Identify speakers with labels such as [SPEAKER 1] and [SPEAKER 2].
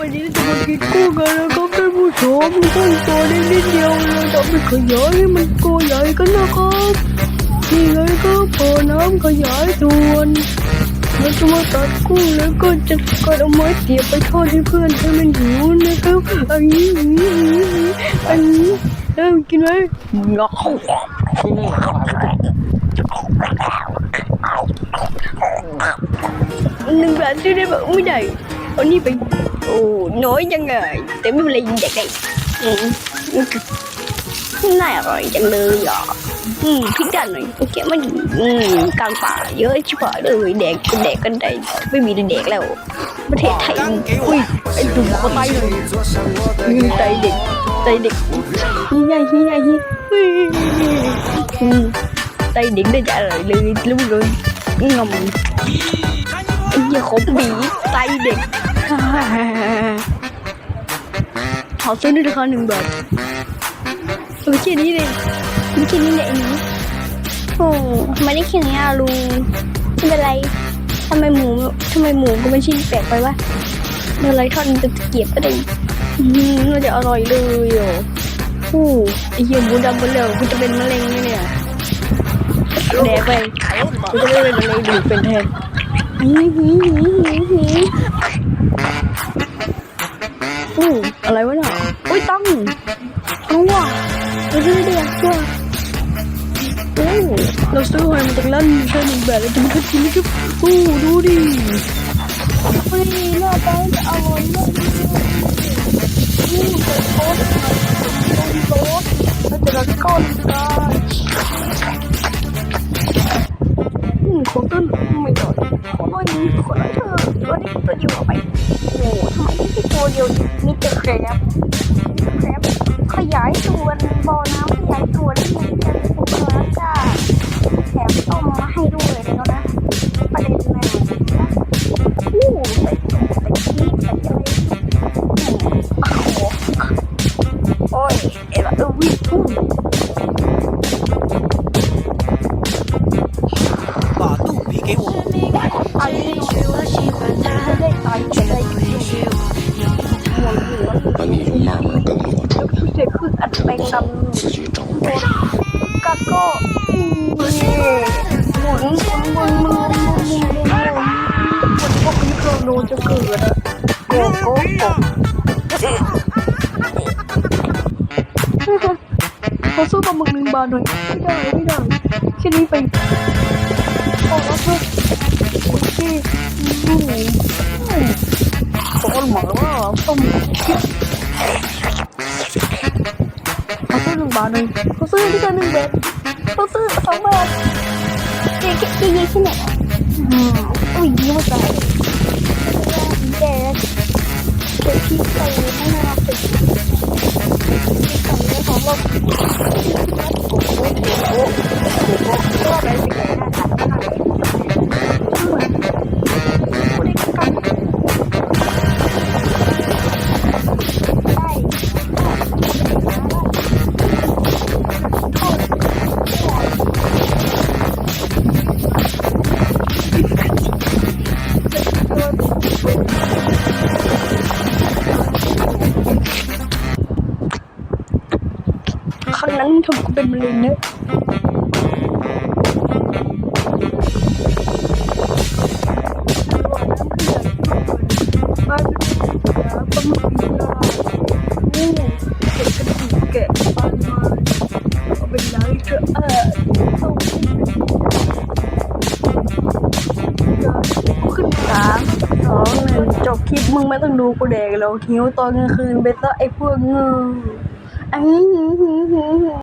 [SPEAKER 1] วันนี้จะมากินกุ้งกันแล้ครับท่านผู้ชมกุ้งตัวเล็นิดเดียวเราจะไปขยายให้มันตัวใหญ่กันนะครับนี่เลยก็พอน้ำขยายส่วนเราจะมาตัดกุ้งแล้วก็จะก็เอาไม้เสียบไปทอดให้เพื่อนให้มันหิวนะครับอันนี้อันนี้อันนี้เริ่มกินไหมหนึ่งแบบที่ได้แบบไม่ใหญ่เอานี่ไป Nói cho người Tiếng mình lên vậy đây. Ừ. Này rồi, chẳng đưa rõ Ừ, thích ra này Tôi kiểu mà ừ, Càng phá với chú phở đời Đẹp, con đẹp, con đẹp Bởi vì đẹp là Có thể thấy Ui, anh tụi bỏ tay rồi tay đẹp, tay đẹp Hi nha, hi nha, hi Tay điện để trả lời luôn luôn งมไอ้เหี้ยของบีไตเด็กขอซื้อในราคาหนึ่งบาทไม่แค่นี้เลยไม่แค่นี้แหละไอ้หนูโอ้ไม่ได้แค่นี้อะลุงไม่เป็นไรทำไมหมูทำไมหมูก็ไม่ชิ้นแปลกไปวะไม่เป็นไรทอดมันจะเกียบก็ได้อืมน่าจะอร่อยเลยอะโอ้ไอ้เหี้ยหมูดำหมดแล้วกูจะเป็นมะเร็งเนี่ย แดกไปกูจะไม่เป็นมะเร็งดูเป็นแทนหีหีหีหีหีอู้อะไรวะเนี่ยอุ้ยตั้งเอาว่ะเราซื้อเดียวตัวโอ้เราซื้อหอยมาจากร้านใช่หนึ่งแบบแล้วจะมากินนะครับโอ้ดูดิเฮ้ยหน้าตาจะอร่อยมากเลยนี่เป็นโต๊ะเป็นโต๊ะแล้วจะรักก้อนกันอืม ของต้นไม่ตอยขอหน่อยนึงขอหน่อยเถอะตัวนี้ตัวเดียวเอาไปโอ้ทำไมไม่ใช่ตัวเดียวมีแต่แครบแครบขยายส่วนบ่อน้ำขยายส่วนแล้วยังจะเป็นบุคลากาแถมต้มมาให้ด้วยแล้วนะประเด็นเลยนะโอ้ใส่ใส่ชีสใส่อะไรอืมโอ้โหโอ้ยเอ็ดเออวิทุ่ อันนี้ได้ตายไปเลย
[SPEAKER 2] 那你就慢慢跟
[SPEAKER 1] 着我冲，冲不好
[SPEAKER 2] 自己找
[SPEAKER 1] 我背上。哥哥，嗯，我能什么？我我我我我我我就够了，我我我。เขาสู้กับมึงหนึ่งบาทหน่อยไม่ได้ไม่ได้แค่นี้ไปโอ้แล้วเพื่อ 저걸 먹어. 버섯은 말을 버섯이 가는데 버섯 정말 이렇게 이게 신해. 어 이거다. 근데 비슷한 일 하나 앞에 비슷한 일 하나 앞에 รั้งนั้นทำกูเป็นมะเร็งนะมึงไม่ต้องดูกูแดกแล้วหิวตอนกลางคืนไปซะไอ้พวกเงือ 哎，哼哼哼哼。